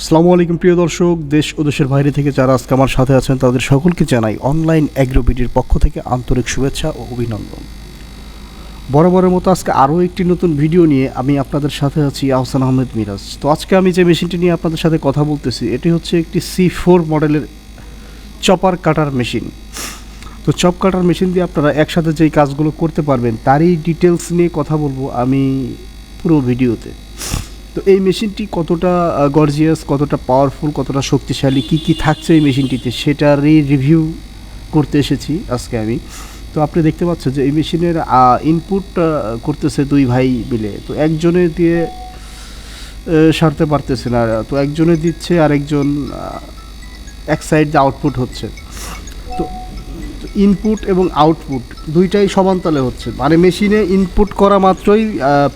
আসসালামু আলাইকুম, প্রিয় দর্শক। দেশ ও দেশের বাইরে থেকে যারা আজকে আমার সাথে আছেন, তাদের সকলকে জানাই অনলাইন অ্যাগ্রোবিটির পক্ষ থেকে আন্তরিক শুভেচ্ছা ও অভিনন্দন। বরাবরের মতো আজকে আরও একটি নতুন ভিডিও নিয়ে আমি আপনাদের সাথে আছি আহসান আহমেদ মিরাজ। তো আজকে আমি যে মেশিনটি নিয়ে আপনাদের সাথে কথা বলতেছি, এটি হচ্ছে একটি সি ফোর মডেলের চপার কাটার মেশিন। তো চপ কাটার মেশিন দিয়ে আপনারা একসাথে যেই কাজগুলো করতে পারবেন, তারই ডিটেলস নিয়ে কথা বলব আমি পুরো ভিডিওতে। তো এই মেশিনটি কতটা গর্জিয়াস কতটা পাওয়ারফুল কতটা শক্তিশালী, কি কি থাকছে এই মেশিনটিতে সেটারই রিভিউ করতে এসেছি আজকে আমি। তো আপনি দেখতে পাচ্ছেন যে এই মেশিনের ইনপুট করতেছে দুই ভাই মিলে। তো একজনে দিয়ে সারতে পারতেছে না। তো একজনে দিচ্ছে আর একজন এক সাইড দিয়ে আউটপুট হচ্ছে। তো ইনপুট এবং আউটপুট দুইটাই সমানতালে হচ্ছে। মানে মেশিনে ইনপুট করা মাত্রই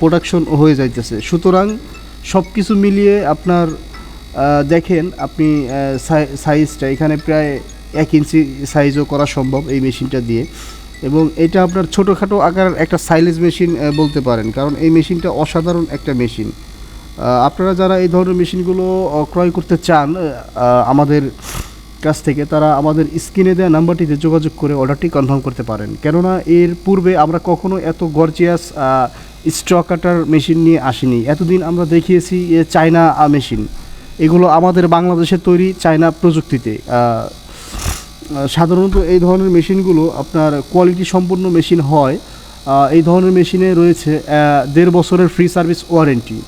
প্রোডাকশন হয়ে যাইতেছে। সুতরাং সব কিছু মিলিয়ে আপনার দেখেন আপনি সাইজটা এখানে প্রায় এক ইঞ্চি সাইজও করা সম্ভব এই মেশিনটা দিয়ে। এবং এটা আপনার ছোটোখাটো আকারের একটা সাইলেজ মেশিন বলতে পারেন। কারণ এই মেশিনটা অসাধারণ একটা মেশিন। আপনারা যারা এই ধরনের মেশিনগুলো ক্রয় করতে চান আমাদের কাছ থেকে, তারা আমাদের স্ক্রিনে দেওয়া নাম্বারটিতে যোগাযোগ করে অর্ডারটি কনফার্ম করতে পারেন। কেননা এর পূর্বে আমরা কখনো এত গর্জিয়াস স্ট্রক কাটার মেশিন নিয়ে আসিনি। এতদিন আমরা দেখিয়েছি চায়না মেশিন। এগুলো আমাদের বাংলাদেশের তৈরি চায়না প্রযুক্তিতে। সাধারণত এই ধরনের মেশিনগুলো আপনার কোয়ালিটি সম্পন্ন মেশিন হয়। এই ধরনের মেশিনে রয়েছে দেড় বছরের ফ্রি সার্ভিস ওয়ারেন্টি।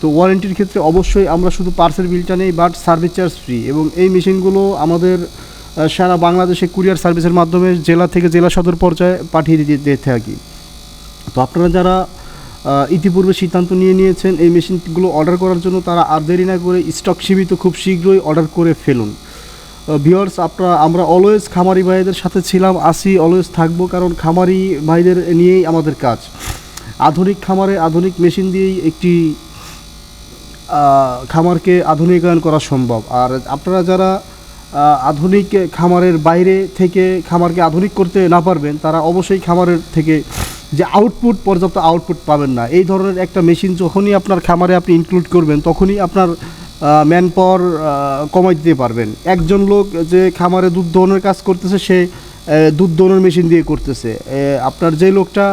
তো ওয়ারেন্টির ক্ষেত্রে অবশ্যই আমরা শুধু পার্সেল বিলটা নেই, বাট সার্ভিস চার্জ ফ্রি। এবং এই মেশিনগুলো আমাদের সারা বাংলাদেশে কুরিয়ার সার্ভিসের মাধ্যমে জেলা থেকে জেলা সদর পর্যায়ে পাঠিয়ে দিয়ে থাকি। তো আপনারা যারা ইতিপূর্বে সিদ্ধান্ত নিয়ে নিয়েছেন এই মেশিনগুলো অর্ডার করার জন্য। তারা আর দেরি না করে স্টক সীমিত খুব শীঘ্রই অর্ডার করে ফেলুন। ভিওর্স আপনারা, আমরা অলওয়েজ খামারি ভাইদের সাথে ছিলাম, আসি অলওয়েজ থাকব, কারণ খামারি ভাইদের নিয়েই আমাদের কাজ। আধুনিক খামারে আধুনিক মেশিন দিয়েই একটি খামারকে আধুনিকায়ন করা সম্ভব। আর আপনারা যারা আধুনিক খামারের বাইরে থেকে খামারকে আধুনিক করতে না পারবেন, তারা অবশ্যই খামারের থেকে যে আউটপুট পর্যাপ্ত আউটপুট পাবেন না। এই ধরনের একটা মেশিন যখনই আপনার খামারে আপনি ইনক্লুড করবেন, তখনই আপনার ম্যান পাওয়ার কমাই দিতে পারবেন। একজন লোক যে খামারে দুধ দোহনের কাজ করতেছে, সে দুধ দোহনের মেশিন দিয়ে করতেছে। আপনার যে লোকটা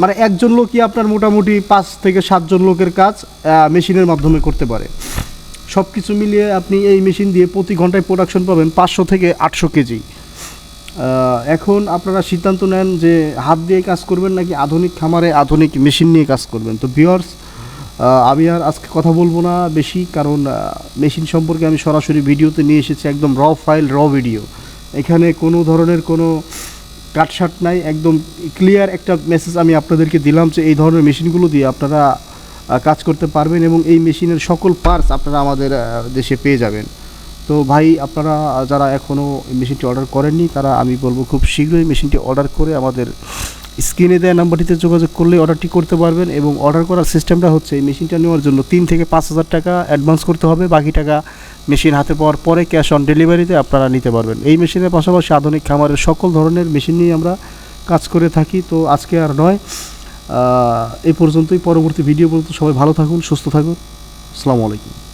মানে একজন লোকই আপনার মোটামুটি পাঁচ থেকে সাতজন লোকের কাজ মেশিনের মাধ্যমে করতে পারে। সব কিছু মিলিয়ে আপনি এই মেশিন দিয়ে প্রতি ঘন্টায় প্রোডাকশন পাবেন পাঁচশো থেকে আটশো কেজি। এখন আপনারা সিদ্ধান্ত নেন যে হাত দিয়ে কাজ করবেন নাকি আধুনিক খামারে আধুনিক মেশিন নিয়ে কাজ করবেন? তো বিয়ার্স আমি আর আজকে কথা বলব না বেশি, কারণ মেশিন সম্পর্কে আমি সরাসরি ভিডিওতে নিয়ে এসেছি একদম র ফাইল র ভিডিও এখানে কোনো ধরনের কোনো কাটসাট নাই, একদম ক্লিয়ার একটা মেসেজ আমি আপনাদেরকে দিলাম যে এই ধরনের মেশিনগুলো দিয়ে আপনারা কাজ করতে পারবেন এবং এই মেশিনের সকল পার্টস আপনারা আমাদের দেশে পেয়ে যাবেন। তো ভাই, আপনারা যারা এখনও মেশিনটি অর্ডার করেননি, তারা আমি বলব খুব শীঘ্রই মেশিনটি অর্ডার করে আমাদের স্ক্রিনে দেওয়া নাম্বারটিতে যোগাযোগ করলে অর্ডারটি করতে পারবেন এবং অর্ডার করার সিস্টেমটা হচ্ছে এই মেশিনটা নেওয়ার জন্য তিন থেকে পাঁচ হাজার টাকা অ্যাডভান্স করতে হবে, বাকি টাকা মেশিন হাতে পাওয়ার পরে ক্যাশ অন ডেলিভারিতে আপনারা নিতে পারবেন। এই মেশিনের পাশাপাশি আধুনিক খামারের সকল ধরনের মেশিন নিয়ে আমরা কাজ করে থাকি, তো আজকে আর নয়। এই পর্যন্তই, পরবর্তী ভিডিও পর্যন্ত সবাই ভালো থাকুন, সুস্থ থাকুন। আসসালামু আলাইকুম।